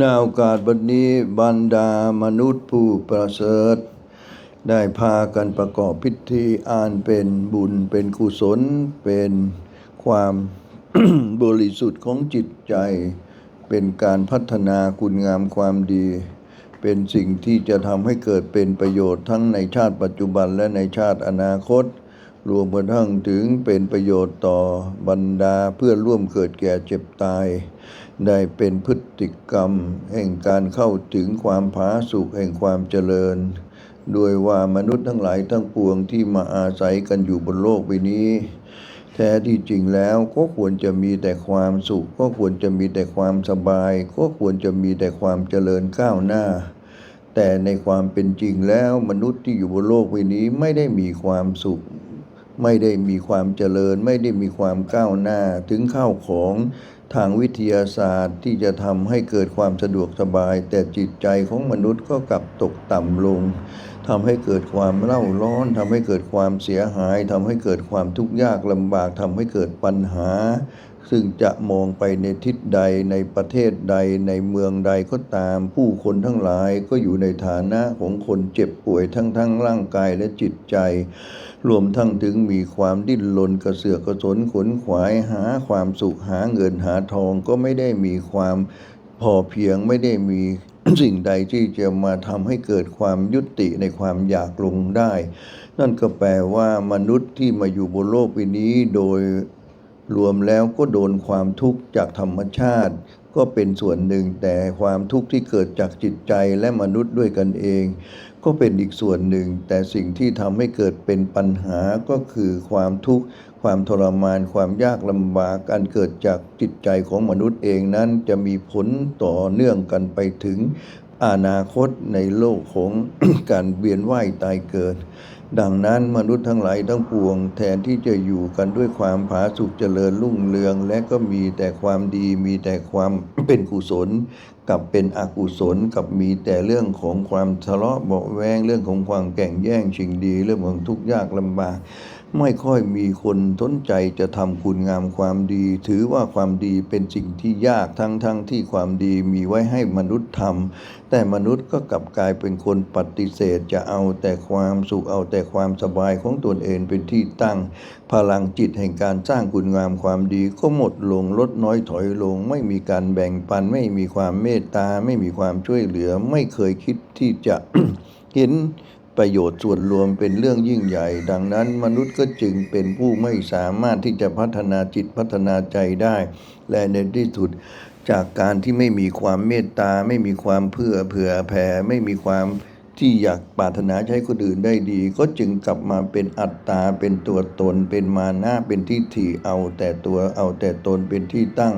นาโอกาสบัดนี้บรรดามนุษย์ผู้ประเสริฐ ได้พากันประกอบพิธีอ่านเป็นบุญเป็นกุศล เป็นความบริสุทธิ์ของจิตใจ เป็นการพัฒนาคุณงามความดี เป็นสิ่งที่จะทำให้เกิดเป็นประโยชน์ทั้งในชาติปัจจุบันและในชาติอนาคต รวมกระทั่งถึงเป็นประโยชน์ต่อบรรดาเพื่อนร่วมเกิดแก่เจ็บตาย ได้เป็นพฤติกรรม แห่งการเข้าถึงความผาสุกแห่งความเจริญโดยว่ามนุษย์ทั้งหลายทั้งปวงที่มาอาศัยกันอยู่บนโลกใบนี้ แท้ที่จริงแล้วก็ควรจะมีแต่ความสุข ก็ควรจะมีแต่ความสบาย ก็ควรจะมีแต่ความเจริญก้าวหน้า แต่ในความเป็นจริงแล้วมนุษย์ที่อยู่บนโลกใบนี้ไม่ได้มีความสุข ไม่ได้มีความเจริญ ไม่ได้มีความก้าวหน้า ถึงข้าวของทางวิทยาศาสตร์ที่จะทำให้เกิดความสะดวกสบาย แต่จิตใจของมนุษย์ก็กลับตกต่ำลงทำให้เกิดความเล่าร้อนทำให้เกิดความเสียหายทำให้เกิดความทุกข์ยากลำบากทำให้เกิดปัญหา ซึ่งจะมองไปในทิศใดในประเทศใดในเมืองใดก็ตาม ผู้คนทั้งหลายก็อยู่ในฐานะของคนเจ็บป่วยทั้งทั้งร่างกายและจิตใจ รวมทั้งถึงมีความดิ้นรนกระเสือกกระสนขนขวายหาความสุขหาเงินหาทองก็ไม่ได้มีความพอเพียงไม่ได้มีสิ่งใดที่จะมาทำให้เกิดความยุติในความอยากลงได้ นั่นก็แปลว่ามนุษย์ที่มาอยู่บนโลกใบนี้โดย รวมแล้วก็โดนความทุกข์จากธรรมชาติ ก็เป็นส่วนหนึ่งแต่ความทุกข์ที่เกิดจากจิตใจและมนุษย์ด้วยกันเอง ก็เป็นอีกส่วนหนึ่ง แต่สิ่งที่ทำให้เกิดเป็นปัญหาก็คือความทุกข์ความทรมานความยากลำบากอันเกิดจากจิตใจของมนุษย์เองนั้นจะมีผลต่อเนื่องกันไปถึงอนาคตในโลกของการเวียนว่ายตายเกิด ดังนั้นมนุษย์ทั้งหลายทั้งปวง แทนที่จะอยู่กันด้วยความผาสุกเจริญรุ่งเรือง และก็มีแต่ความดีมีแต่ความเป็นกุศล กับเป็นอกุศลกับมีแต่เรื่องของความทะเลาะเบาแวงเรื่องของความแก่งแย่งชิงดีเรื่องของทุกข์ยากลำบาก ไม่ค่อยมีคนสนใจจะทำคุณงามความดี ถือว่าความดีเป็นสิ่งที่ยากทั้งทั้งที่ความดีมีไว้ให้มนุษย์ทำแต่มนุษย์ก็กลับกลายเป็นคนปฏิเสธจะเอาแต่ความสุขเอาแต่ความสบายของตนเองเป็นที่ตั้ง พลังจิตแห่งการสร้างคุณงามความดีก็หมดลงลดน้อยถอยลง ไม่มีการแบ่งปัน ไม่มีความเมตตาไม่มีความช่วยเหลือ ไม่เคยคิดที่จะเห็น ประโยชน์ส่วนรวมเป็นเรื่องยิ่งใหญ่ ดังนั้นมนุษย์ก็จึงเป็นผู้ไม่สามารถที่จะพัฒนาจิตพัฒนาใจได้ และในที่สุดจากการที่ไม่มีความเมตตา ไม่มีความเพื่อเผื่อแผ่ ไม่มีความที่อยากปรารถนาใช้คนอื่นได้ดี ก็จึงกลับมาเป็นอัตตา เป็นตัวตน เป็นมานะเป็นที่ถี่เอาแต่ตัวเอาแต่ตนเป็นที่ตั้ง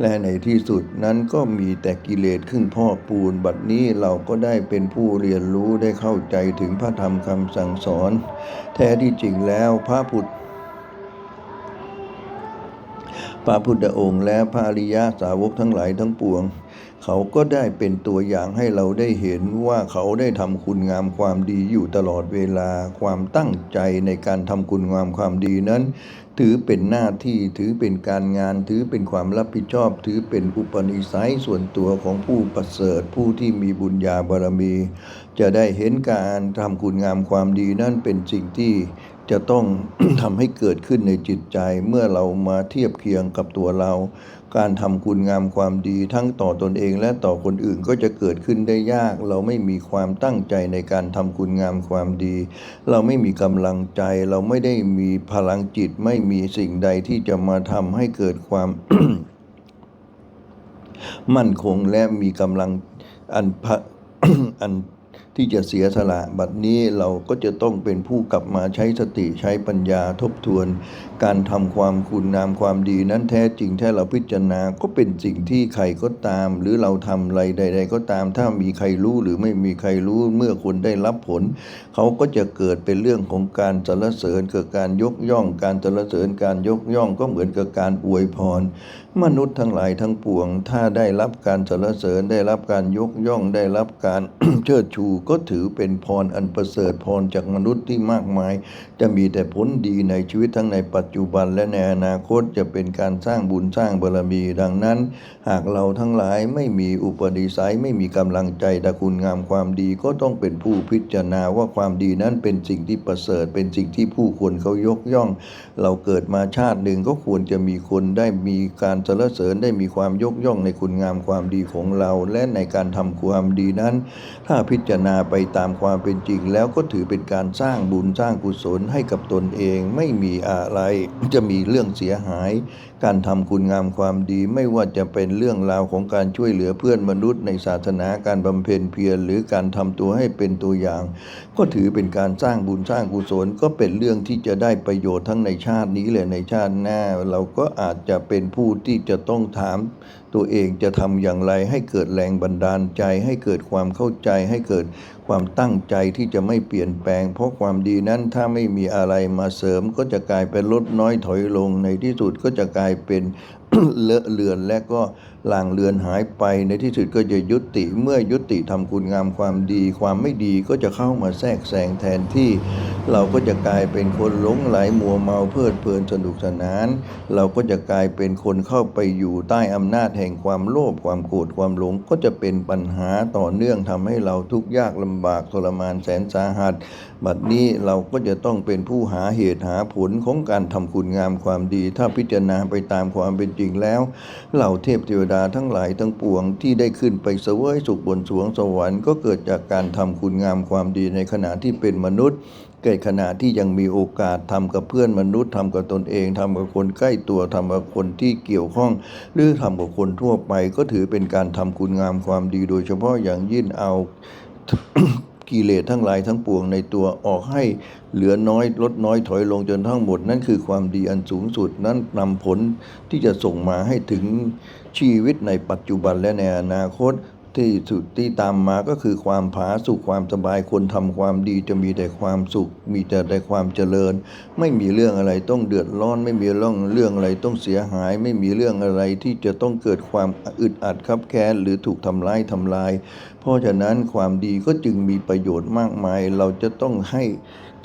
และในที่สุดนั้นก็มีแต่กิเลสขึ้นพ่อปูน บัดนี้เราก็ได้เป็นผู้เรียนรู้ได้เข้าใจถึงพระธรรมคำสั่งสอน แท้ที่จริงแล้วพระพุทธพระพุทธองค์และพระอริยาสาวกทั้งหลายทั้งปวง เขาก็ได้เป็นตัวอย่างให้เราได้เห็นว่าเขาได้ทำคุณงามความดีอยู่ตลอดเวลาความตั้งใจในการทำคุณงามความดีนั้น ถือเป็นหน้าที่ถือเป็นการงาน ถือเป็นความรับผิดชอบ ถือเป็นอุปนิสัยส่วนตัวของผู้ประเสริฐผู้ที่มีบุญญาบารมี จะได้เห็นการทำคุณงามความดีนั่นเป็นสิ่งที่จะต้องทำให้เกิดขึ้นในจิตใจเมื่อเรามาเทียบเคียงกับตัวเรา การทำคุณงามความดีทั้งต่อตนเองและต่อคนอื่นก็จะเกิดขึ้นได้ยาก เราไม่มีความตั้งใจในการทำคุณงามความดี เราไม่มีกำลังใจ เราไม่ได้มีพลังจิตไม่มีสิ่งใดที่จะมาทำให้เกิดความมั่นคงและมีกำลังอันพะอัน ที่จะเสียสละบัดนี้เราก็จะต้องเป็นผู้กลับมาใช้สติใช้ปัญญาทบทวน การทำความคุณงามความดีนั้นแท้จริงถ้าเราพิจารณาก็เป็นสิ่งที่ใครก็ตาม หรือเราทำอะไรใด ๆ ก็ตาม ถ้ามีใครรู้หรือไม่มีใครรู้เมื่อคนได้รับผล เขาก็จะเกิดเป็นเรื่องของการสรรเสริญเกิดการยกย่อง การสรรเสริญการยกย่องก็เหมือนกับการอวยพร มนุษย์ทั้งหลายทั้งปวง ถ้าได้รับการสรรเสริญได้รับการยกย่องได้รับการเชิดชูก็ถือเป็นพรอันประเสริฐพรจากมนุษย์ที่มากมาย จะมีแต่ผลดีในชีวิตทั้งในปัจจุบันและในอนาคตจะเป็นการสร้างบุญสร้างบารมีดังนั้น หากเราทั้งหลายไม่มีอุปนิสัยไม่มีกำลังใจแต่คุณงามความดีก็ต้องเป็นผู้พิจารณาว่าความความดีนั้นเป็นสิ่งที่ประเสริฐ เป็นสิ่งที่ผู้คนเขายกย่อง เราเกิดมาชาติหนึ่งก็ควรจะมีคนได้มีการสรรเสริญได้มีความยกย่องในคุณงามความดีของเรา และในการทำความดีนั้น ถ้าพิจารณาไปตามความเป็นจริง แล้วก็ถือเป็นการสร้างบุญสร้างกุศลให้กับตนเองไม่มีอะไร จะมีเรื่องเสียหาย การทำคุณงามความดีไม่ว่าจะเป็นเรื่องราวของการช่วยเหลือเพื่อนมนุษย์ในศาสนาการบำเพ็ญเพียรหรือการทำตัวให้เป็นตัวอย่าง ก็ถือเป็นการสร้างบุญสร้างกุศลก็เป็นเรื่องที่จะได้ประโยชน์ทั้งในชาตินี้และในชาติหน้า เราก็อาจจะเป็นผู้ที่จะต้องถาม ตัวเองจะทำอย่างไรให้เกิดแรงบันดาลใจ ให้เกิดความเข้าใจ ให้เกิดความตั้งใจที่จะไม่เปลี่ยนแปลง เพราะความดีนั้นถ้าไม่มีอะไรมาเสริมก็จะกลายเป็นลดน้อยถอยลงในที่สุดก็จะกลายเป็น เลอะเลือนและก็ลางเลือนหายไปในที่สุดก็จะยุติเมื่อยุติทำคุณงามความดี ความไม่ดีก็จะเข้ามาแทรกแซงแทนที่ เราก็จะกลายเป็นคนหลงไหลมัวเมาเพลิดเพลินสนุกสนาน เราก็จะกลายเป็นคนเข้าไปอยู่ใต้อำนาจแห่งความโลภความโกรธความหลงก็จะเป็นปัญหาต่อเนื่องทำให้เราทุกข์ยากลำบากทรมานแสนสาหัส บัดนี้เราก็จะต้องเป็นผู้หาเหตุหาผลของการทำคุณงามความดี ถ้าพิจารณาไปตามความเป็นจริงแล้ว เหล่าเทพเทวดาทั้งหลายทั้งปวงที่ได้ขึ้นไปเสวยสุขบนสวงสวรรค์ก็เกิดจากการทำคุณงามความดีในขณะที่เป็นมนุษย์เกิดขณะที่ยังมีโอกาสทำกับเพื่อนมนุษย์ทำกับตนเองทำกับคนใกล้ตัวทำกับคนที่เกี่ยวข้อง หรือทำกับคนทั่วไป ก็ถือเป็นการทำคุณงามความดีโดยเฉพาะอย่างยิ่งเอา กิเลสทั้งหลายทั้งปวงในตัวออกให้เหลือน้อยลดน้อยถอยลงจนทั้งหมด นั่นคือความดีอันสูงสุดนั้นนำผลที่จะส่งมาให้ถึงชีวิตในปัจจุบันและในอนาคต ที่สุดที่ตามมาก็คือความผาสุขความสบายคนทำความดีจะมีแต่ความสุข มีแต่แต่ความเจริญ ไม่มีเรื่องอะไรต้องเดือดร้อน ไม่มีเรื่องเรื่องอะไรต้องเสียหาย ไม่มีเรื่องอะไรที่จะต้องเกิดความอึดอัดคับแค้นหรือถูกทำร้ายทำลาย เพราะฉะนั้นความดีก็จึงมีประโยชน์มากมาย เราจะต้องให้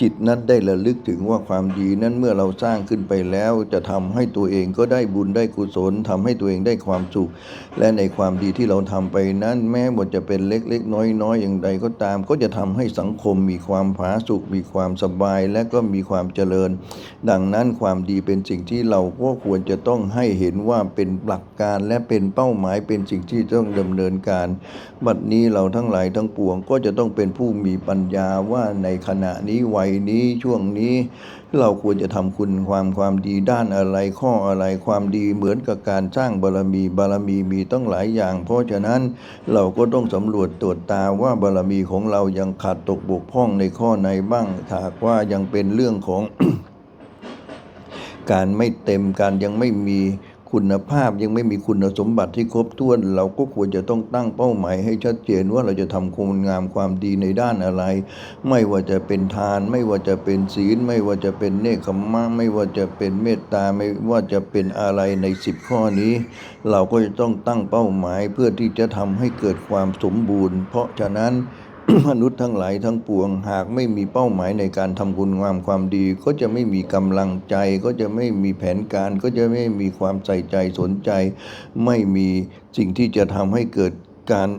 จิตนั้นได้ระลึกถึงว่าความดีนั้นเมื่อเราสร้างขึ้นไปแล้ว จะทำให้ตัวเองก็ได้บุญได้กุศลทำให้ตัวเองได้ความสุข และในความดีที่เราทำไปนั้น แม้หมดจะเป็นเล็กๆ น้อยๆอย่างใดก็ตาม ก็จะทำให้สังคมมีความผาสุกมีความสบาย และก็มีความเจริญ ดังนั้นความดีเป็นสิ่งที่เราก็ควรจะต้องให้เห็นว่าเป็นหลักการและเป็นเป้าหมายเป็นสิ่งที่ต้องดำเนินการ บัดนี้เราทั้งหลายทั้งปวงก็จะต้องเป็นผู้มีปัญญาว่าในขณะนี้วัยนี้ช่วงนี้ เราควรจะทำคุณความความดีด้านอะไรข้ออะไรความดีเหมือนกับการสร้างบารมีบารมีมีต้องหลายอย่าง เพราะฉะนั้นเราก็ต้องสำรวจตรวจตาว่าบารมีของเรายังขาดตกบกพร่องในข้อไหนบ้างถ้าหากว่ายังเป็นเรื่องของการไม่เต็มการยังไม่มี คุณภาพยังไม่มีคุณสมบัติที่ครบถ้วน เราก็ควรจะต้องตั้งเป้าหมายให้ชัดเจนว่าเราจะทำคุณงามความดีในด้านอะไร ไม่ว่าจะเป็นทาน ไม่ว่าจะเป็นศีล ไม่ว่าจะเป็นเนคขมมะไม่ว่าจะเป็นเมตตาไม่ว่าจะเป็นอะไรในสิบข้อนี้ เราก็จะต้องตั้งเป้าหมายเพื่อที่จะทำให้เกิดความสมบูรณ์ เพราะฉะนั้น มนุษย์ทั้งหลายทั้งปวง หากไม่มีเป้าหมายในการทำคุณงามความดี ก็จะไม่มีกำลังใจ ก็จะไม่มีแผนการ ก็จะไม่มีความใส่ใจสนใจ ไม่มีสิ่งที่จะทำให้เกิดการ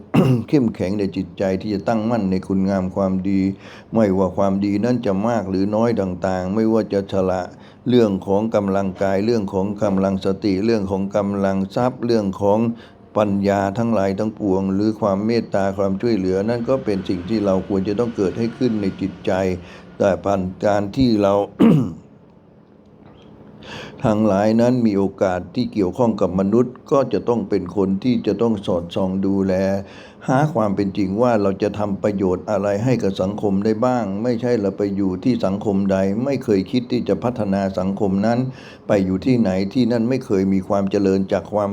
เข้มแข็งในจิตใจที่จะตั้งมั่นในคุณงามความดี ไม่ว่าความดีนั้นจะมากหรือน้อยต่างๆ ไม่ว่าจะฉละเรื่องของกำลังกายเรื่องของกำลังสติ เรื่องของกำลังทรัพย์ เรื่องของ ปัญญาทั้งหลายทั้งปวง หรือความเมตตาความช่วยเหลือ นั่นก็เป็นสิ่งที่เราควรจะต้องเกิดให้ขึ้นในจิตใจ แต่ผ่านการที่เราทางหลายนั้นมีโอกาสที่เกี่ยวข้องกับมนุษย์ ก็จะต้องเป็นคนที่จะต้องสอดส่องดูแล หาความเป็นจริงว่าเราจะทำประโยชน์อะไรให้กับสังคมได้บ้าง ไม่ใช่เราไปอยู่ที่สังคมใด ไม่เคยคิดที่จะพัฒนาสังคมนั้น ไปอยู่ที่ไหนที่นั่นไม่เคยมีความเจริญจากความ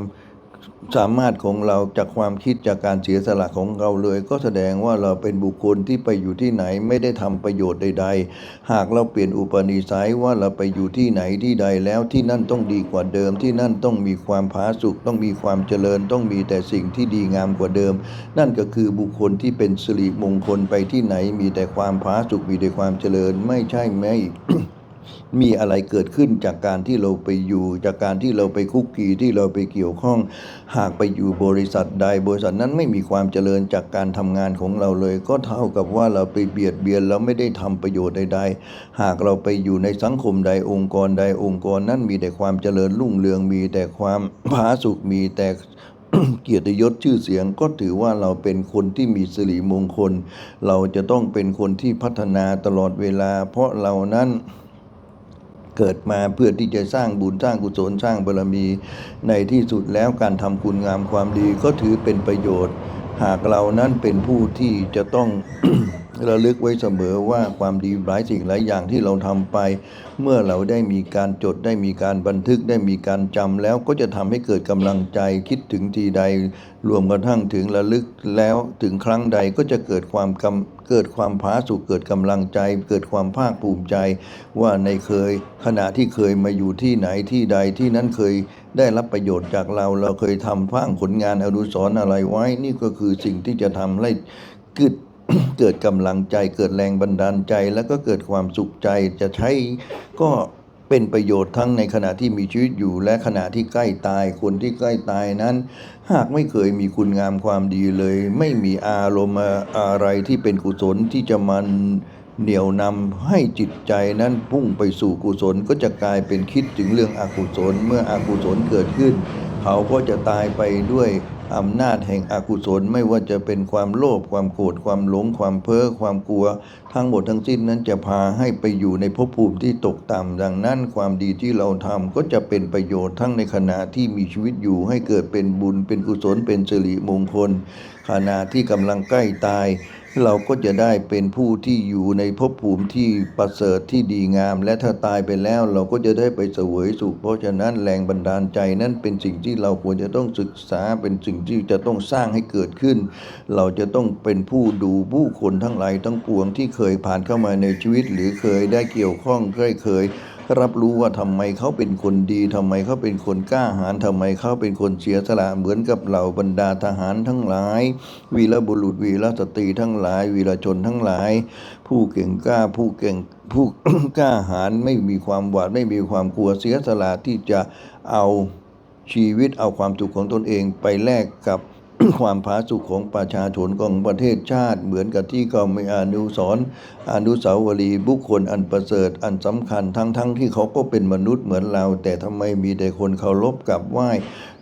สามารถของเราจากความคิดจากการเสียสละของเราเลย ก็แสดงว่าเราเป็นบุคคลที่ไปอยู่ที่ไหนไม่ได้ทำประโยชน์ใด ๆ หากเราเปลี่ยนอุปนิสัยว่าเราไปอยู่ที่ไหนที่ใดแล้วที่นั่นต้องดีกว่าเดิม ที่นั่นต้องมีความผาสุกต้องมีความเจริญต้องมีแต่สิ่งที่ดีงามกว่าเดิม นั่นก็คือบุคคลที่เป็นสิริมงคลไปที่ไหนมีแต่ความผาสุกมีแต่ความเจริญไม่ใช่แม้ มีอะไรเกิดขึ้นจากการที่เราไปอยู่ จากการที่เราไปคุกคีที่เราไปเกี่ยวข้อง หากไปอยู่บริษัทใดบริษัทนั้นไม่มีความเจริญจากการทำงานของเราเลย ก็เท่ากับว่าเราไปเบียดเบียนแล้วไม่ได้ทำประโยชน์ใดๆ หากเราไปอยู่ในสังคมใดองค์กรใดองค์กรนั้นมีแต่ความเจริญรุ่งเรืองมีแต่ความผาสุกมีแต่เกียรติยศชื่อเสียงก็ถือว่าเราเป็นคนที่มีสิริมงคล เราจะต้องเป็นคนที่พัฒนาตลอดเวลา เพราะเรานั้น เกิดมาเพื่อที่จะสร้างบุญสร้างกุศลสร้างบารมี ในที่สุดแล้วการทำคุณงามความดีก็ถือเป็นประโยชน์ หากเรานั้นเป็นผู้ที่จะต้องระลึกไว้เสมอว่าความดีหลายสิ่งหลายอย่างที่เราทำไป เมื่อเราได้มีการจดได้มีการบันทึกได้มีการจำแล้วก็จะทำให้เกิดกำลังใจคิดถึงทีใด รวมกระทั่งถึงระลึกแล้วถึงครั้งใดก็จะเกิดความกำ เกิดความผาสุกเกิดกำลังใจ เกิดความภาคภูมิใจ ว่าในเคยขณะที่เคยมาอยู่ที่ไหนที่ใดที่นั้นเคยได้รับประโยชน์จากเรา เราเคยทำพังผลงานอนุสรอะไรไว้ นี่ก็คือสิ่งที่จะทำให้เกิดเกิดกำลังใจเกิดแรงบันดาลใจ แล้วก็เกิดความสุขใจจะใช้ก็ เป็นประโยชน์ทั้งในขณะที่มีชีวิตอยู่และขณะที่ใกล้ตาย คนที่ใกล้ตายนั้น หากไม่เคยมีคุณงามความดีเลย ไม่มีอารมณ์อะไรที่เป็นกุศลที่จะมันเหนี่ยวนำให้จิตใจนั้นพุ่งไปสู่กุศลก็จะกลายเป็นคิดถึงเรื่องอกุศลเมื่ออกุศลเกิดขึ้น เขาก็จะตายไปด้วย อำนาจแห่งอกุศลไม่ว่าจะเป็นความโลภความโกรธความหลง ความเพ้อความกลัว ทั้งหมดทั้งสิ้นนั้นจะพาให้ไปอยู่ในภพภูมิที่ตกต่ำดังนั้นความดีที่เราทำก็จะเป็นประโยชน์ทั้งในขณะที่มีชีวิตอยู่ให้เกิดเป็นบุญเป็นกุศลเป็นสิริมงคลขณะที่กำลังใกล้ตาย เราก็จะได้เป็นผู้ที่อยู่ในภพภูมิที่ประเสริฐที่ดีงาม และถ้าตายไปแล้วเราก็จะได้ไปเสวยสุข เพราะฉะนั้นแรงบันดาลใจนั้นเป็นสิ่งที่เราควรจะต้องศึกษาเป็นสิ่งที่จะต้องสร้างให้เกิดขึ้น เราจะต้องเป็นผู้ดูผู้คนทั้งหลายทั้งปวงที่เคยผ่านเข้ามาในชีวิต หรือเคยได้เกี่ยวข้องเคยเคย รับรู้ว่าทำไมเขาเป็นคนดีทำไมเขาเป็นคนกล้าหาญทำไมเขาเป็นคนเสียสละเหมือนกับเหล่าบรรดาทหารทั้งหลาย วีรบุรุษวีรสตรีทั้งหลาย วีรชนทั้งหลาย ผู้เก่งกล้าผู้เก่งผู้กล้าหาญไม่มีความหวาดไม่มีความกลัวเสียสละที่จะเอาชีวิตเอาความสุขของตนเองไปแลกกับ ความผาสุกของประชาชนของประเทศชาติ เหมือนกับที่ก็มีอนุสร์อนุสาวรีย์บุคคลอันประเสริฐอันสำคัญทั้งๆทที่เขาก็เป็นมนุษย์เหมือนเรา แต่ทำไมมีแต่คนเคารพกราบไหว้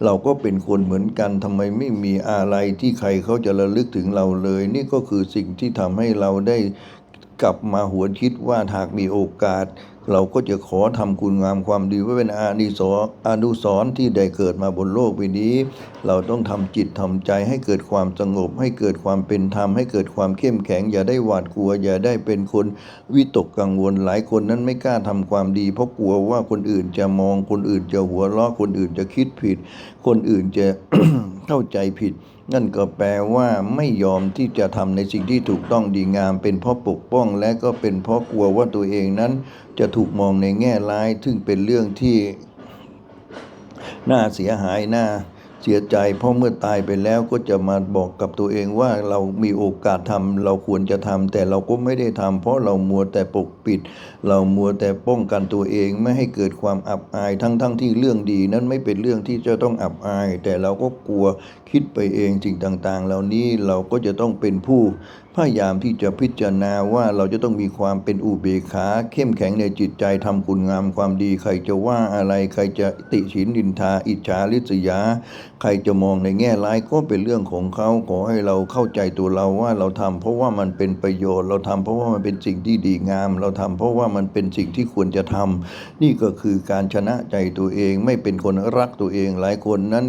เราก็เป็นคนเหมือนกันทำไมไม่มีอะไรที่ใครเขาจะระลึกถึงเราเลย นี่ก็คือสิ่งที่ทำให้เราได้กลับมาหัวคิดว่าหากมีโอกาส เราก็จะขอทำคุณงามความดีไว้เป็นอานิสรอนุสรณ์ที่ได้เกิดมาบนโลกใบนี้ เราต้องทำจิตทำใจให้เกิดความสงบ ให้เกิดความเป็นธรรมให้เกิดความเข้มแข็ง อย่าได้หวาดกลัว อย่าได้เป็นคนวิตกกังวลหลายคนนั้นไม่กล้าทำความดี เพราะกลัวว่าคนอื่นจะมองคนอื่นจะหัวเราะคนอื่นจะคิดผิด คนอื่นจะเข้าใจผิด นั่นก็แปลว่าไม่ยอมที่จะทำในสิ่งที่ถูกต้องดีงาม เป็นเพราะปกป้องและก็เป็นเพราะกลัวว่าตัวเองนั้น จะถูกมองในแง่ร้าย ซึ่งเป็นเรื่องที่น่าเสียหายน่าเสียใจเพราะเมื่อตายไปแล้วก็จะมาบอกกับตัวเองว่าเรามีโอกาสทำเราควรจะทำแต่เราก็ไม่ได้ทำเพราะเรามัวแต่ปกปิด เรามัวแต่ป้องกันตัวเองไม่ให้เกิดความอับอายทั้งๆทที่เรื่องดีนั้นไม่เป็นเรื่องที่จะต้องอับอาย แต่เราก็กลัวคิดไปเองสิ่งต่างๆ เหล่านี้เราก็จะต้องเป็นผู้ พยายามที่จะพิจารณาว่าเราจะต้องมีความเป็นอุเบกขา เข้มแข็งในจิตใจทำคุณงามความดี ใครจะว่าอะไรใครจะติฉินดินทา อิจฉาริษยา ใครจะมองในแง่ร้ายก็เป็นเรื่องของเขาขอให้เราเข้าใจตัวเราว่าเราทำเพราะว่ามันเป็นประโยชน์ เราทำเพราะว่ามันเป็นสิ่งที่ดีงาม เราทำเพราะว่ามันเป็นสิ่งที่ควรจะทำนี่ก็คือการชนะใจตัวเอง ไม่เป็นคนรักตัวเองหลายคนนั้น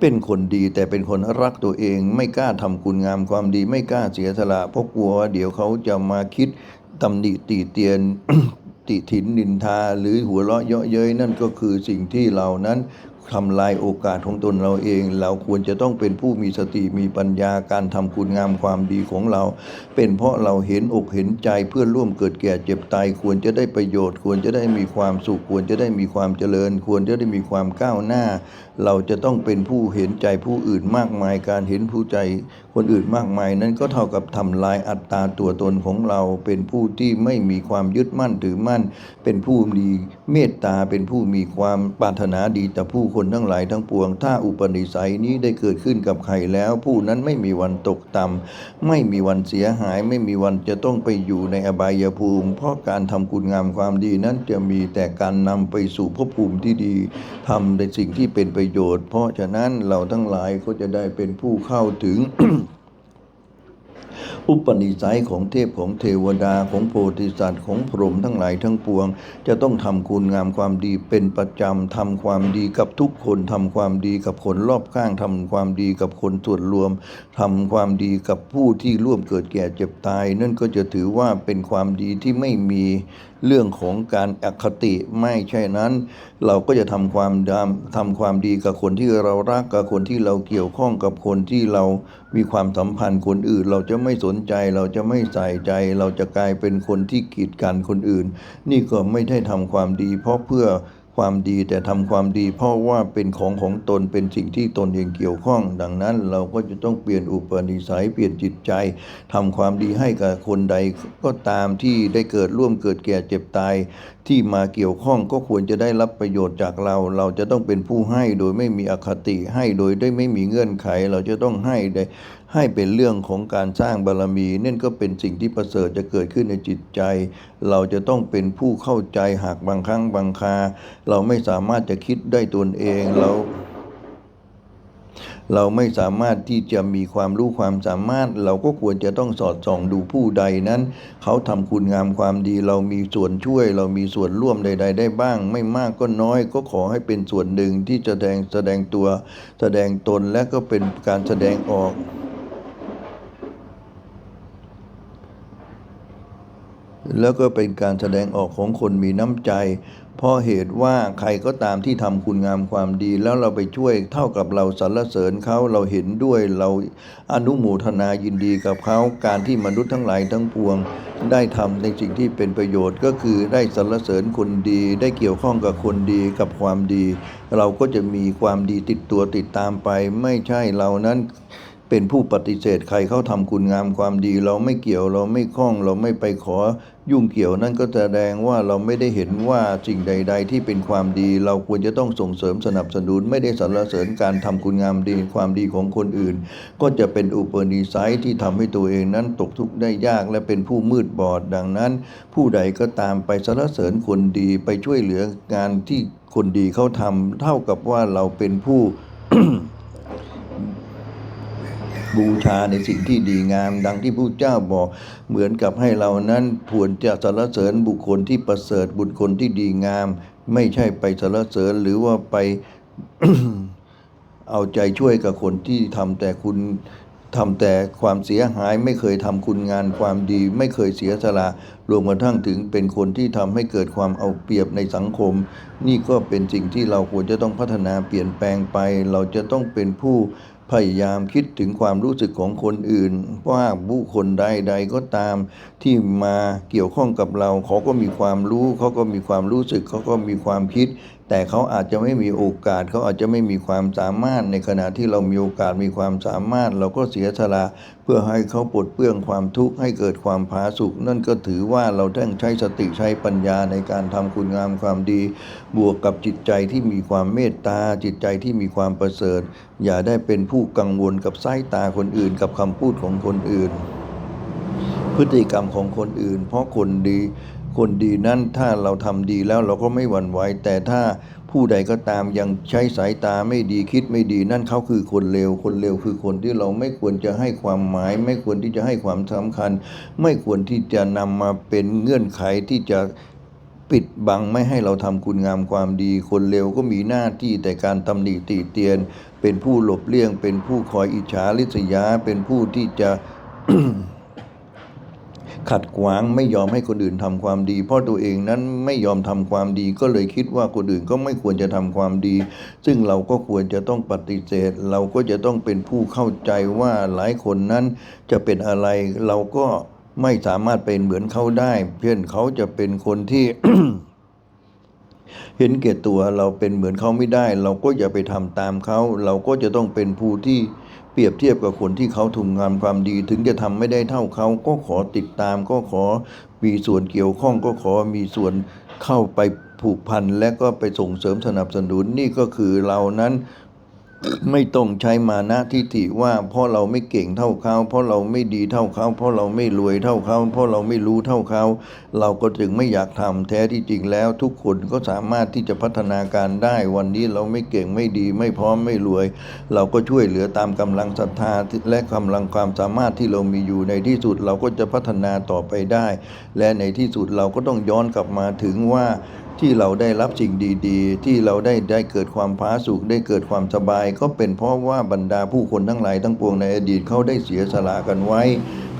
เป็นคนดีแต่เป็นคนรักตัวเอง ไม่กล้าทำคุณงามความดี ไม่กล้าเสียสละเพราะกลัวว่าเดี๋ยวเขาจะมาคิดตำหนิตีเตียนติถินนินทาหรือหัวเราะเยาะเย้ยนั่นก็คือสิ่งที่เรานั้น ทำลายโอกาสของตนเราเอง เราควรจะต้องเป็นผู้มีสติมีปัญญาการทำคุณงามความดีของเรา เป็นเพราะเราเห็นอกเห็นใจเพื่อนร่วมเกิดแก่เจ็บตายควรจะได้ประโยชน์ ควรจะได้มีความสุข ควรจะได้มีความเจริญ ควรจะได้มีความก้าวหน้าเราจะต้องเป็นผู้เห็นใจผู้อื่นมากมาย การเห็นผู้ใจคนอื่นมากมาย นั้นก็เท่ากับทำลายอัตตาตัวตนของเรา เป็นผู้ที่ไม่มีความยึดมั่นถือมั่น เป็นผู้มีเมตตาเป็นผู้มีความปรารถนาดีต่อผู้คนทั้งหลายทั้งปวง ถ้าอุปนิสัยนี้ได้เกิดขึ้นกับใครแล้ว ผู้นั้นไม่มีวันตกต่ำไม่มีวันเสียหาย ไม่มีวันจะต้องไปอยู่ในอบายภูมิ เพราะการทำคุณงามความดีนั้นจะมีแต่การนำไปสู่ภพภูมิที่ดีทำในสิ่งที่เป็นประโยชน์ เพราะฉะนั้นเราทั้งหลายก็จะได้เป็นผู้เข้าถึง อุปนิสัยของเทพของเทวดาของโพธิสัตว์ของพรหมทั้งหลายทั้งปวง จะต้องทำคุณงามความดีเป็นประจำทำความดีกับทุกคนทำความดีกับคนรอบข้างทำความดีกับคนส่วนรวมทำความดีกับผู้ที่ร่วมเกิดแก่เจ็บตาย นั่นก็จะถือว่าเป็นความดีที่ไม่มี เรื่องของการอคติไม่ใช่นั้น เราก็จะทำความดำทำความดีกับคนที่เรารักกับคนที่เราเกี่ยวข้องกับคนที่เรามีความสัมพันธ์คนอื่น เราจะไม่สนใจเราจะไม่ใส่ใจ เราจะกลายเป็นคนที่กีดกันคนอื่น นี่ก็ไม่ได้ทำความดีเพราะเพื่อ ความดีแต่ทำความดีเพราะว่าเป็นของของตนเป็นสิ่งที่ตนเองเกี่ยวข้อง ดังนั้นเราก็จะต้องเปลี่ยนอุปนิสัยเปลี่ยนจิตใจทำความดีให้กับคนใดก็ตามที่ได้เกิดร่วมเกิดแก่เจ็บตาย ที่มาเกี่ยวข้องก็ควรจะได้รับประโยชน์จากเรา เราจะต้องเป็นผู้ให้โดยไม่มีอคติให้โดยได้ไม่มีเงื่อนไข เราจะต้องให้ได้ ให้เป็นเรื่องของการสร้างบารมีนั่นก็เป็นสิ่งที่ประเสริฐจะเกิดขึ้นในจิตใจ เราจะต้องเป็นผู้เข้าใจหากบางครั้งบางคา เราไม่สามารถจะคิดได้ตนเองเราเราไม่สามารถที่จะมีความรู้ความสามารถ เราก็ควรจะต้องสอดส่องดูผู้ใดนั้น เขาทำคุณงามความดี เรามีส่วนช่วย เรามีส่วนร่วมใด ๆ ได้บ้าง ไม่มากก็น้อย ก็ขอให้เป็นส่วนหนึ่งที่จะแสดงแสดงตัว แสดงตนและก็เป็นการแสดงออก แล้วก็เป็นการแสดงออกของคนมีน้ำใจ เพราะเหตุว่าใครก็ตามที่ทำคุณงามความดี แล้วเราไปช่วยเท่ากับเราสรรเสริญเขาเราเห็นด้วยเราอนุโมทนายินดีกับเขาการที่มนุษย์ทั้งหลายทั้งปวง ได้ทำในสิ่งที่เป็นประโยชน์ก็คือได้สรรเสริญคนดี ได้เกี่ยวข้องกับคนดีกับความดี เราก็จะมีความดีติดตัวติดตามไป ไม่ใช่เรานั้นเป็นผู้ปฏิเสธใครเขาทำคุณงามความดี เราไม่เกี่ยวเราไม่คล้องเราไม่ไปขอ ยุ่งเกี่ยวนั่นก็แสดงว่าเราไม่ได้เห็นว่าสิ่งใด ๆ ที่เป็นความดี เราควรจะต้องส่งเสริมสนับสนุนไม่ได้สรรเสริญการทำคุณงามดีความดีของคนอื่น ก็จะเป็นอุปนิสัยที่ทำให้ตัวเองนั้นตกทุกข์ได้ยากและเป็นผู้มืดบอดดังนั้น ผู้ใดก็ตามไปสรรเสริญคนดีไปช่วยเหลืองานที่คนดีเขาทำเท่ากับว่าเราเป็นผู้ บูชาในสิ่งที่ดีงาม ดังที่พระเจ้าบอกเหมือนกับให้เรานั้นควรจะสรรเสริญบุคคลที่ประเสริฐบุคคลที่ดีงาม ไม่ใช่ไปสรรเสริญหรือว่าไปเอาใจช่วยกับคนที่ทำแต่คุณทำแต่ความเสียหายไม่เคยทำคุณงานความดี ไม่เคยเสียสละรวมกระทั่งถึงเป็นคนที่ทำให้เกิดความเอาเปรียบในสังคม นี่ก็เป็นสิ่งที่เราควรจะต้องพัฒนาเปลี่ยนแปลงไป เราจะต้องเป็นผู้ พยายามคิดถึงความรู้สึกของคนอื่น ว่าบุคคลใดๆก็ตามที่มาเกี่ยวข้องกับเราเขาก็มีความรู้ เขาก็มีความรู้สึก เขาก็มีความคิด แต่เขาอาจจะไม่มีโอกาสเขาอาจจะไม่มีความสามารถในขณะที่เรามีโอกาสมีความสามารถ เราก็เสียสละเพื่อให้เขาปลดเปลื้องความทุกข์ให้เกิดความผาสุกนั่นก็ถือว่าเราต้องใช้สติใช้ปัญญาในการทำคุณงามความดี บวกกับจิตใจที่มีความเมตตาจิตใจที่มีความประเสริฐ อย่าได้เป็นผู้กังวลกับสายตาคนอื่น กับคำพูดของคนอื่น พฤติกรรมของคนอื่น เพราะคนดี คนดีนั้นถ้าเราทำดีแล้วเราก็ไม่หวั่นไหวแต่ถ้าผู้ใดก็ตามยังใช้สายตาไม่ดีคิดไม่ดีนั่นเขาคือคนเลวคนเลวคือคนที่เราไม่ควรจะให้ความหมาย ไม่ควรที่จะให้ความสำคัญ ไม่ควรที่จะนำมาเป็นเงื่อนไขที่จะปิดบังไม่ให้เราทำคุณงามความดี คนเลวก็มีหน้าที่แต่การตำหนิติเตียน เป็นผู้หลบเลี่ยง เป็นผู้คอยอิจฉาริษยา เป็นผู้ที่จะ ขัดขวางไม่ยอมให้คนอื่นทำความดี เพราะตัวเองนั้นไม่ยอมทำความดีก็เลยคิดว่าคนอื่นก็ไม่ควรจะทำความดี ซึ่งเราก็ควรจะต้องปฏิเสธ เราก็จะต้องเป็นผู้เข้าใจว่าหลายคนนั้นจะเป็นอะไรเราก็ไม่สามารถเป็นเหมือนเขาได้ เพื่อนเขาจะเป็นคนที่เห็นแก่ตัวเราเป็นเหมือนเขาไม่ได้ เราก็อย่าไปทำตามเขา เราก็จะต้องเป็นผู้ที่ เปรียบเทียบกับคนที่เขาทุ่มงานความดี ถึงจะทำไม่ได้เท่าเขาก็ขอติดตาม ก็ขอมีส่วนเกี่ยวข้องก็ขอมีส่วนเข้าไปผูกพันและก็ไปส่งเสริมสนับสนุนนี่ก็คือเรานั้น ไม่ต้องใช้มานะทิฏฐิว่าเพราะเราไม่เก่งเท่าเขาเพราะเราไม่ดีเท่าเขาเพราะเราไม่รวยเท่าเขาเพราะเราไม่รู้เท่าเขาเราก็จึงไม่อยากทำแท้ที่จริงแล้วทุกคนก็สามารถที่จะพัฒนาการได้ วันนี้เราไม่เก่งไม่ดี ไม่พร้อมไม่รวย เราก็ช่วยเหลือตามกำลังศรัทธาและกำลังความสามารถที่เรามีอยู่ในที่สุดเราก็จะพัฒนาต่อไปได้ และในที่สุดเราก็ต้องย้อนกลับมาถึงว่า ที่เราได้รับสิ่งดีๆ ที่เราได้ได้เกิดความผาสุกได้เกิดความสบาย ก็เป็นเพราะว่าบรรดาผู้คนทั้งหลายทั้งปวงในอดีตเขาได้เสียสละกันไว้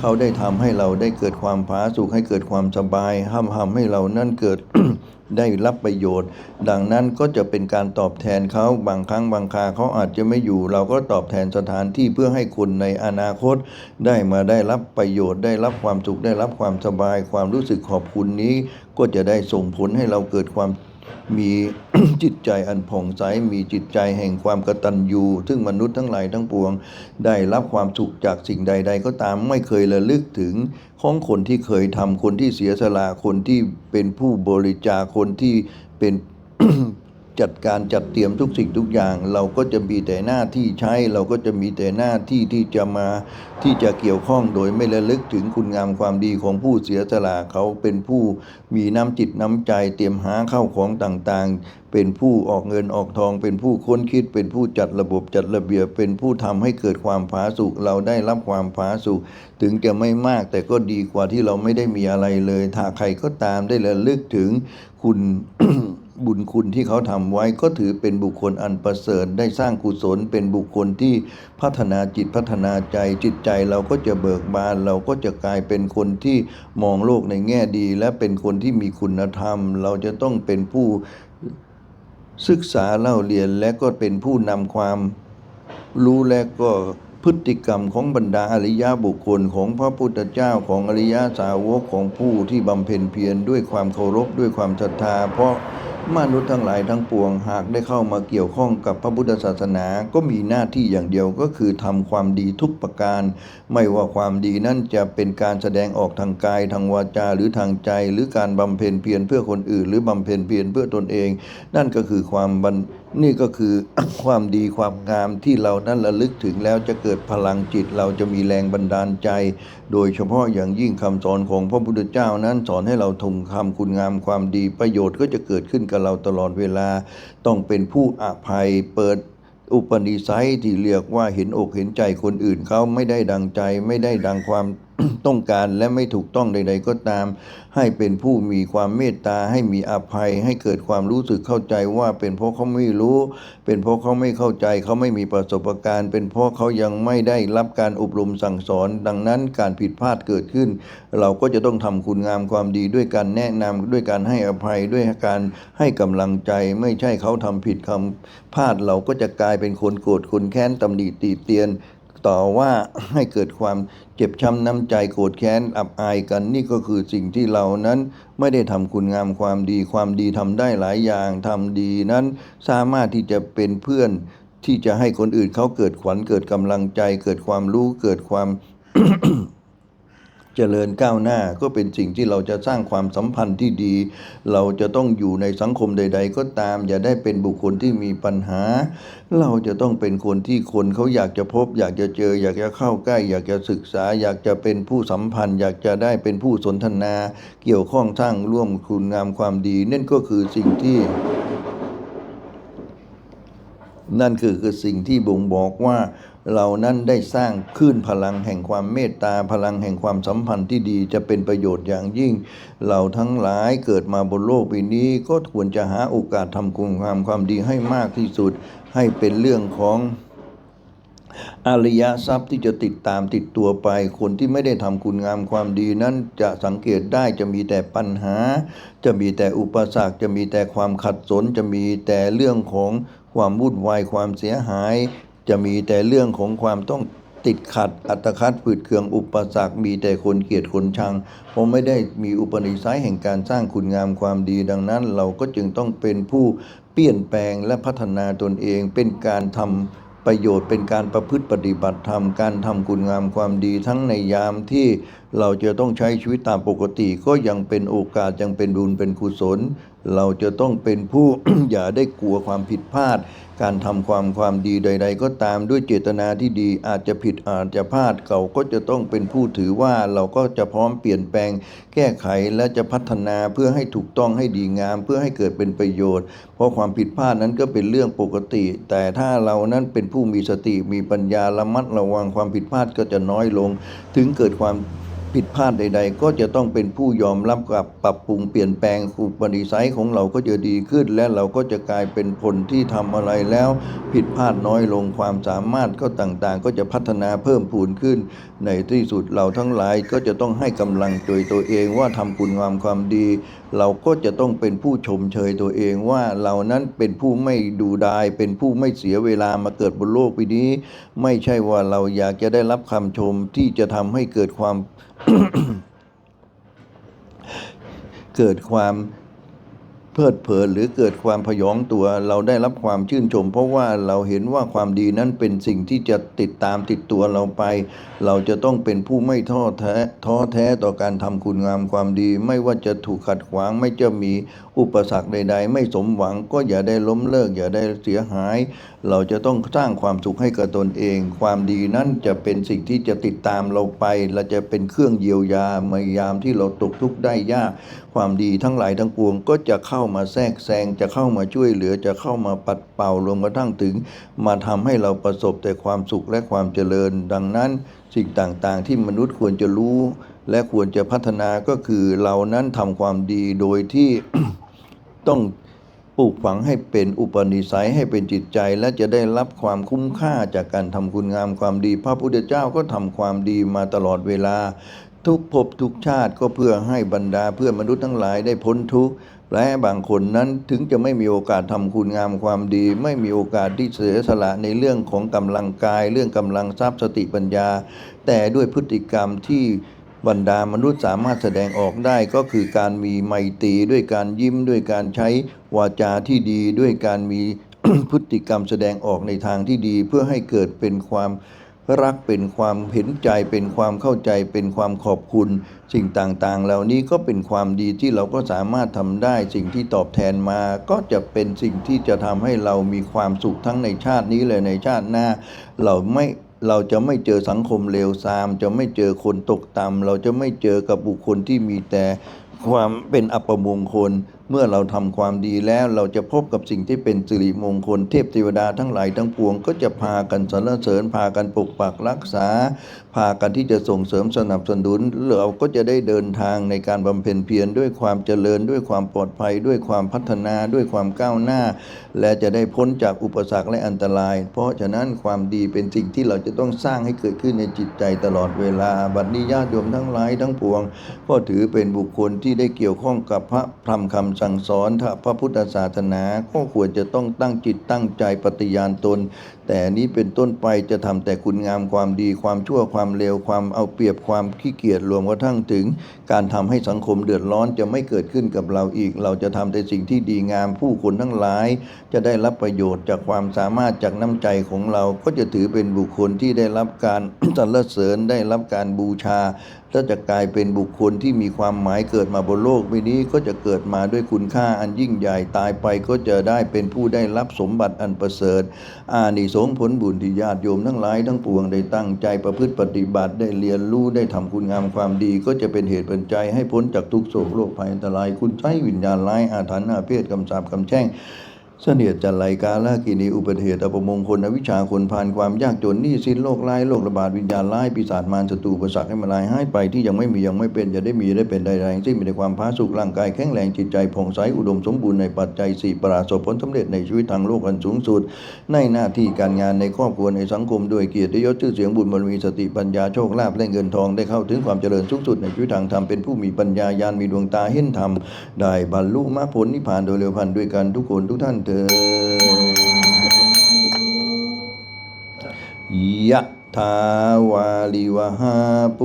เขาได้ทำให้เราได้เกิดความผาสุกให้เกิดความสบายห้ามทำให้เรานั่นเกิด ได้รับประโยชน์ ดังนั้นก็จะเป็นการตอบแทนเขาบางครั้งบางคาเขาอาจจะไม่อยู่ เราก็ตอบแทนสถานที่เพื่อให้คนในอนาคต ได้มาได้รับประโยชน์ ได้รับความสุขได้รับความสบาย ความรู้สึกขอบคุณนี้ ก็จะได้ส่งผลให้เราเกิดความมีจิตใจอันผ่องใส มีจิตใจแห่งความกตัญญูซึ่งมนุษย์ทั้งหลายทั้งปวง ได้รับความสุขจากสิ่งใด ๆ ก็ตามไม่เคยระลึกถึง ของคนที่เคยทำคนที่เสียสละคนที่เป็นผู้บริจาคคนที่เป็น จัดการจัดเตรียมทุกสิ่งทุกอย่าง เราก็จะมีแต่หน้าที่ใช้ เราก็จะมีแต่หน้าที่ที่จะมาที่จะเกี่ยวข้องโดยไม่ระลึกถึงคุณงามความดีของผู้เสียสละเขาเป็นผู้มีน้ำจิตน้ำใจเตรียมหาเข้าของต่างๆ เป็นผู้ออกเงินออกทอง เป็นผู้ค้นคิด เป็นผู้จัดระบบจัดระเบียบ เป็นผู้ทำให้เกิดความผาสุกเราได้รับความผาสุกถึงจะไม่มากแต่ก็ดีกว่าที่เราไม่ได้มีอะไรเลย ถ้าใครก็ตามได้ระลึกถึงคุณ บุญคุณที่เขาทำไว้ก็ถือเป็นบุคคลอันประเสริฐได้สร้างกุศลเป็นบุคคลที่พัฒนาจิตพัฒนาใจจิตใจเราก็จะเบิกบาน เราก็จะกลายเป็นคนที่มองโลกในแง่ดี และเป็นคนที่มีคุณธรรม เราจะต้องเป็นผู้ศึกษาเล่าเรียนและก็เป็นผู้นำความรู้และก็ พฤติกรรมของบรรดาอริยบุคคลของพระพุทธเจ้าของอริยสาวกของผู้ที่บำเพ็ญเพียรด้วยความเคารพด้วยความศรัทธา เพราะมนุษย์ทั้งหลายทั้งปวงหากได้เข้ามาเกี่ยวข้องกับพระพุทธศาสนาก็มีหน้าที่อย่างเดียวก็คือทำความดีทุกประการ ไม่ว่าความดีนั้นจะเป็นการแสดงออกทางกายทางวาจาหรือทางใจ หรือการบำเพ็ญเพียรเพื่อคนอื่น หรือบำเพ็ญเพียรเพื่อตนเอง นั่นก็คือความบั นี่ก็คือความดีความงามที่เรานั้นระลึกถึงแล้วจะเกิดพลังจิตเราจะมีแรงบันดาลใจ โดยเฉพาะอย่างยิ่งคำสอนของพระพุทธเจ้านั้นสอนให้เราทงคำคุณงามความดีประโยชน์ก็จะเกิดขึ้นกับเราตลอดเวลา ต้องเป็นผู้อภัยเปิดอุปนิสัยที่เรียกว่าเห็นอกเห็นใจคนอื่นเขาไม่ได้ดังใจไม่ได้ดังความ ต้องการและไม่ถูกต้องใด ๆ ก็ตาม ให้เป็นผู้มีความเมตตาให้มีอภัย ให้เกิดความรู้สึกเข้าใจว่าเป็นเพราะเขาไม่รู้ เป็นเพราะเขาไม่เข้าใจ เขาไม่มีประสบการณ์ เป็นเพราะเขายังไม่ได้รับการอบรมสั่งสอน ดังนั้นการผิดพลาดเกิดขึ้น เราก็จะต้องทำคุณงามความดีด้วยการแนะนำด้วยการให้อภัยด้วยการให้กำลังใจ ไม่ใช่เขาทำผิดคำพลาดเราก็จะกลายเป็นคนโกรธคนแค้นตำหนิตีเตียน ต่อว่าให้เกิดความเจ็บช้ำน้ำใจโกรธแค้นอับอายกันนี่ก็คือสิ่งที่เรานั้นไม่ได้ทำคุณงามความดี ความดีทำได้หลายอย่างทำดีนั้นสามารถที่จะเป็นเพื่อนที่จะให้คนอื่นเขาเกิดขวัญเกิดกำลังใจ เกิดความรู้เกิดความ เจริญก้าวหน้าก็เป็นสิ่งที่เราจะสร้างความสัมพันธ์ที่ดี เราจะต้องอยู่ในสังคมใด ๆ ก็ตาม อย่าได้เป็นบุคคลที่มีปัญหา เราจะต้องเป็นคนที่คนเขาอยากจะพบ อยากจะเจอ อยากจะเข้าใกล้ อยากจะศึกษา อยากจะเป็นผู้สัมพันธ์ อยากจะได้เป็นผู้สนทนา เกี่ยวข้องสร้างร่วมคุณงามความดี นั่นก็คือสิ่งที่นั่นคือคือสิ่งที่บ่งบอกว่า เรานั้นได้สร้างคลื่นพลังแห่งความเมตตาพลังแห่งความสัมพันธ์ที่ดีจะเป็นประโยชน์อย่างยิ่ง เราทั้งหลายเกิดมาบนโลกใบนี้ก็ควรจะหาโอกาสทำคุณความความดีให้มากที่สุด ให้เป็นเรื่องของอริยทรัพย์ที่จะติดตามติดตัวไป คนที่ไม่ได้ทำคุณงามความดีนั้นจะสังเกตได้จะมีแต่ปัญหา จะมีแต่อุปสรรค จะมีแต่ความขัดสน จะมีแต่เรื่องของความวุ่นวายความเสียหาย จะมีแต่เรื่องของความต้องติดขัดอัตคัดฝืดเคืองอุปสรรคมีแต่คนเกลียดคนชังเพราะไม่ได้มีอุปนิสัยแห่งการสร้างคุณงามความดีดังนั้น เราก็จึงต้องเป็นผู้เปลี่ยนแปลงและพัฒนาตนเองเป็นการทำประโยชน์เป็นการประพฤติปฏิบัติธรรมการทำคุณงามความดีทั้งในยามที่เราจะต้องใช้ชีวิตตามปกติ ก็ยังเป็นโอกาสยังเป็นบุญเป็นกุศล เราจะต้องเป็นผู้ อย่าได้กลัวความผิดพลาด การทำความความดีใด ๆ ก็ตามด้วยเจตนาที่ดีอาจจะผิดอาจจะพลาดเขาก็จะต้องเป็นผู้ถือว่าเราก็จะพร้อมเปลี่ยนแปลง แก้ไขและจะพัฒนาเพื่อให้ถูกต้องให้ดีงาม เพื่อให้เกิดเป็นประโยชน์ เพราะความผิดพลาดนั้นก็เป็นเรื่องปกติ แต่ถ้าเรานั้นเป็นผู้มีสติมีปัญญาระมัดระวังความผิดพลาดก็จะน้อยลง ถึงเกิดความ ผิดพลาดใด ๆ ก็จะต้องเป็นผู้ยอมรับกับปรับปรุงเปลี่ยนแปลงอุปนิสัยของเราก็จะดีขึ้น และเราก็จะกลายเป็นคนที่ทำอะไรแล้ว ผิดพลาดน้อยลงความสามารถก็ต่างๆ ก็จะพัฒนาเพิ่มพูนขึ้น ในที่สุดเราทั้งหลายก็จะต้องให้กำลังใจตัวเองว่าทำคุณงามความดี เราก็จะต้องเป็นผู้ชมเชยตัวเองว่าเรานั้นเป็นผู้ไม่ดูดาย เป็นผู้ไม่เสียเวลามาเกิดบนโลกใบนี้ ไม่ใช่ว่าเราอยากจะได้รับคำชมที่จะทำให้เกิดความ เกิดความ เพลิดเพลินหรือเกิดความพยองตัวเราได้รับความชื่นชม เพราะว่าเราเห็นว่าความดีนั้นเป็นสิ่งที่จะติดตามติดตัวเราไป เราจะต้องเป็นผู้ไม่ท้อแท้ท้อแท้ต่อการทำคุณงามความดี ไม่ว่าจะถูกขัดขวางไม่จะมีอุปสรรคใด ๆ ไม่สมหวังก็อย่าได้ล้มเลิก อย่าได้เสียหาย เราจะต้องสร้างความสุขให้กับตนเอง ความดีนั้นจะเป็นสิ่งที่จะติดตามเราไปและจะเป็นเครื่องเยียวยาเมื่อยามที่เราตกทุกข์ได้ยาก ความดีทั้งหลายทั้งปวงก็จะเข้ามาแทรกแซงจะเข้ามาช่วยเหลือจะเข้ามาปัดเป่ารวมกระทั่งถึง มาทำให้เราประสบแต่ความสุขและความเจริญ ดังนั้นสิ่งต่างๆ ที่มนุษย์ควรจะรู้ และควรจะพัฒนาก็คือเรานั้นทำความดีโดยที่ต้องปลูกฝังให้เป็นอุปนิสัยให้เป็นจิตใจ และจะได้รับความคุ้มค่าจากการทำคุณงามความดี พระพุทธเจ้าก็ทำความดีมาตลอดเวลา ทุกภพทุกชาติก็เพื่อให้บรรดาเพื่อนมนุษย์ทั้งหลายได้พ้นทุกข์และบางคนนั้นถึงจะไม่มีโอกาสทำคุณงามความดี ไม่มีโอกาสที่เสียสละในเรื่องของกำลังกาย เรื่องกำลังทรัพย์สติปัญญา แต่ด้วยพฤติกรรมที่บรรดามนุษย์สามารถแสดงออกได้ก็คือการมีไมตรีด้วยการยิ้มด้วยการใช้วาจาที่ดี ด้วยการมีพฤติกรรมแสดงออกในทางที่ดี เพื่อให้เกิดเป็นความ รักเป็นความเห็นใจเป็นความเข้าใจเป็นความขอบคุณ สิ่งต่างๆ เหล่านี้ก็เป็นความดีที่เราก็สามารถทำได้สิ่งที่ตอบแทนมา ก็จะเป็นสิ่งที่จะทำให้เรามีความสุขทั้งในชาตินี้เลยในชาติหน้า เราไม่เราจะไม่เจอสังคมเลวทราม จะไม่เจอคนตกต่ำเราจะไม่เจอกับบุคคลที่มีแต่ความเป็นอัปมงคล เมื่อเราทำความดีแล้วเราจะพบกับสิ่งที่เป็นสิริมงคลเทพเทวดาทั้งหลายทั้งปวง ก็จะพากันสรรเสริญ พากันปกปักรักษา พากันที่จะส่งเสริมสนับสนุนเราก็จะได้เดินทางในการบำเพ็ญเพียรด้วยความเจริญด้วยความปลอดภัย ด้วยความพัฒนาด้วยความก้าวหน้า และจะได้พ้นจากอุปสรรคและอันตราย เพราะฉะนั้นความดีเป็นสิ่งที่เราจะต้องสร้างให้เกิดขึ้นในจิตใจตลอดเวลาบัดนี้ญาติโยมทั้งหลายทั้งปวง ก็ถือเป็นบุคคลที่ได้เกี่ยวข้องกับพระธรรมคำสั่งสอนถ้าพระพุทธศาสนาก็ควรจะต้องตั้งจิตตั้งใจปฏิญาณตน แต่นี้เป็นต้นไปจะทำแต่คุณงามความดีความชั่วความเลวความเอาเปรียบความขี้เกียจรวมกระทั่งถึง การทำให้สังคมเดือดร้อนจะไม่เกิดขึ้นกับเราอีก เราจะทำแต่สิ่งที่ดีงามผู้คนทั้งหลาย จะได้รับประโยชน์จากความสามารถจากน้ำใจของเราก็จะถือเป็นบุคคลที่ได้รับการสรรเสริญได้รับการบูชาและจะกลายเป็นบุคคลที่มีความหมายเกิดมาบนโลกใบนี้ก็จะเกิดมาด้วยคุณค่าอันยิ่งใหญ่ตายไปก็จะได้เป็นผู้ได้รับสมบัติอันประเสริฐอานิสสงผลบุญที่ญาติโยมทั้งหลายทั้งปวงได้ตั้งใจประพฤติปฏิบัติได้เรียนรู้ได้ทำคุณงามความดี ก็จะเป็นเหตุเป็นใจให้พ้นจากทุกโศกโรคภัยอันตราย คุณใช้วิญญาณร้ายอาถรรพ์อาเพศกำสาบกำแช่ง เสนียดจันไรกาลากินีอุปเทศอปมงคลอวิชาคนพานความยากจนนี้สิ้นโรคร้ายโรคระบาดวิญญาณร้ายปีศาจมารศัตรูประสักให้มาลายหายไปที่ยังไม่มียังไม่เป็นจะได้มีได้เป็นใดๆซึ่งมีแต่ความพาสุขร่างกายแข็งแรงจิตใจผ่องใสอุดมสมบูรณ์ในปัจจัยสี่ปราศผลสำเร็จในชีวิตทางโลกอันสูงสุด ในหน้าที่การงานในครอบครัวในสังคมด้วยเกียรติยศชื่อเสียงบุญบารมีสติปัญญาโชคลาภและเงินทองได้เข้าถึงความเจริญสูงสุดในชีวิตทางธรรมเป็นผู้มีปัญญาญาณมีดวงตาเห็นธรรมได้บรรลุมรรคผลนิพพานโดยเร็วพันด้วยกันทุกคนทุกท่านเถิดยะทาวาลิวหาปุ